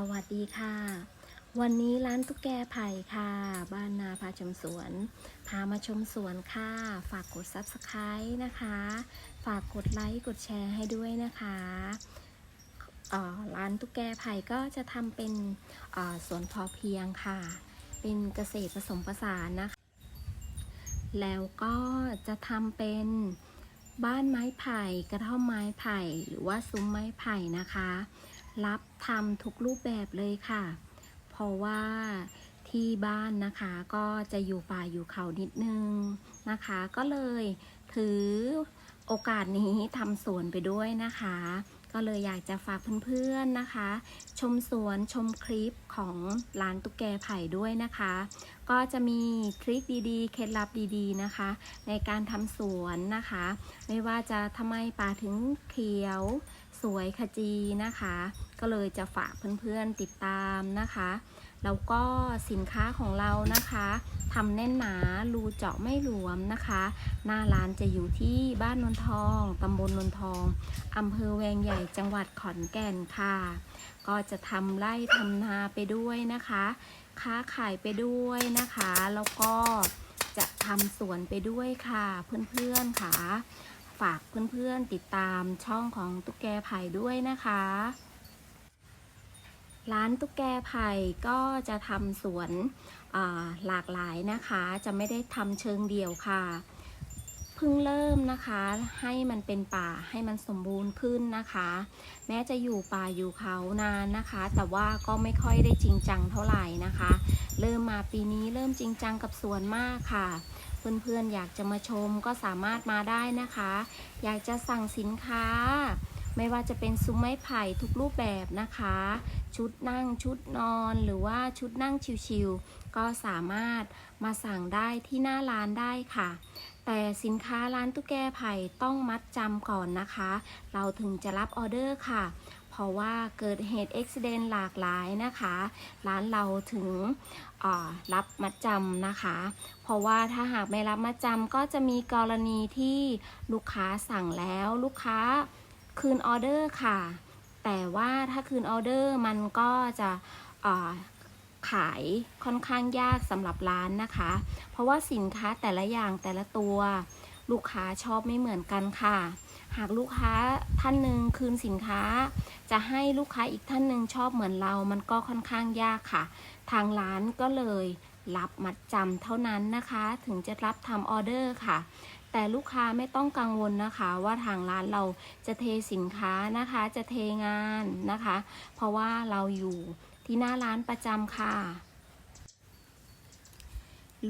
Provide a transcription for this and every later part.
สวัสดีค่ะ วันนี้ร้านตุ๊กแกไผ่ค่ะ บ้านนาพาชมสวน พามาชมสวนค่ะ ฝากกด subscribe นะคะ ฝากกดไลค์กดแชร์ให้ด้วยนะคะร้านตุ๊กแกไผ่ก็จะทำเป็นสวนพอเพียงค่ะ เป็นเกษตรผสมผสานนะคะ แล้วก็จะทำเป็นบ้านไม้ไผ่ กระท่อมไม้ไผ่ หรือว่าซุ้มไม้ไผ่นะคะ รับทำทุกรูปแบบเลยค่ะ เพราะว่าที่บ้านนะคะก็จะอยู่ป่าอยู่เขานิดนึงนะคะ ก็เลยถือโอกาสนี้ทำสวนไปด้วยนะคะ ก็เลยอยากจะฝากเพื่อนๆนะคะ ชมสวนชมคลิปของร้านตุ๊กแกไผ่ด้วยนะคะ ก็จะมีทริคดีๆ เคล็ดลับดีๆนะคะ ในการทำสวนนะคะ ไม่ว่าจะทำไมป่าถึงเขียวสวยขจีนะคะ ก็เลยจะฝากเพื่อนๆติดตามนะคะแล้วก็สินค้าของเรานะคะทำแน่นหนารูเจาะไม่หลวมนะคะ หน้าร้านจะอยู่ที่บ้านนนทองตำบลนนทองอำเภอแวงใหญ่จังหวัดขอนแก่นค่ะ ก็จะทำไร่ทำนาไปด้วยนะคะ ค้าขายไปด้วยนะคะ แล้วก็จะทำสวนไปด้วยค่ะ เพื่อนๆค่ะ ฝากเพื่อนๆติดตามช่องของตุ๊กแกไผ่ด้วยนะคะ ร้านตุ๊กแกไผ่ก็จะทำสวนหลากหลายนะคะ จะไม่ได้ทำเชิงเดี่ยวค่ะ เพิ่งเริ่มนะคะ ให้มันเป็นป่าให้มันสมบูรณ์ขึ้นนะคะ แม้จะอยู่ป่าอยู่เขานานนะคะ แต่ว่าก็ไม่ค่อยได้จริงจังเท่าไหร่นะคะ เริ่มมาปีนี้เริ่มจริงจังกับสวนมากค่ะเพื่อนๆอยากจะมาชมก็สามารถมาได้นะคะ อยากจะสั่งสินค้า ไม่ว่าจะเป็นซุ้มไม้ไผ่ทุกรูปแบบนะคะ ชุดนั่งชุดนอนหรือว่าชุดนั่งชิวๆก็สามารถมาสั่งได้ที่หน้าร้านได้ค่ะ แต่สินค้าร้านตุ๊กแกไผ่ต้องมัดจำก่อนนะคะ เราถึงจะรับออเดอร์ค่ะ เพราะว่าเกิดเหตุอุบิเหตุหลากหลายนะคะ ร้านเราถึงรับมัดจำนะคะ เพราะว่าถ้าหากไม่รับมัดจำก็จะมีกรณีที่ลูกค้าสั่งแล้วลูกค้าคืนออเดอร์ค่ะ แต่ว่าถ้าคืนออเดอร์มันก็จะ ขายค่อนข้างยากสำหรับร้านนะคะ เพราะว่าสินค้าแต่ละอย่างแต่ละตัว ลูกค้าชอบไม่เหมือนกันค่ะ หากลูกค้าท่านหนึ่งคืนสินค้า จะให้ลูกค้าอีกท่านหนึ่งชอบเหมือนเรา มันก็ค่อนข้างยากค่ะ ทางร้านก็เลยรับมัดจำเท่านั้นนะคะ ถึงจะรับทำออเดอร์ค่ะ แต่ลูกค้าไม่ต้องกังวลนะคะ ว่าทางร้านเราจะเทสินค้านะคะ จะเทงานนะคะ เพราะว่าเราอยู่ ที่หน้าร้านประจำค่ะ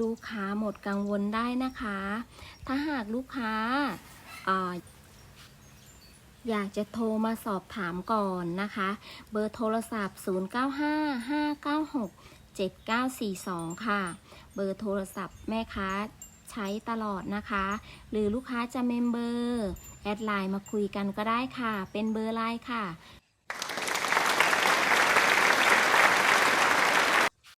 ลูกค้าหมดกังวลได้นะคะ ถ้าหากลูกค้าเอ่ออยากจะโทรมาสอบถามก่อนนะคะ เบอร์โทรศัพท์ 0955967942 ค่ะ เบอร์โทรศัพท์แม่ค้าใช้ตลอดนะคะ หรือลูกค้าจะเมมเบอร์ แอดไลน์มาคุยกันก็ได้ค่ะ เป็นเบอร์ไลน์ค่ะ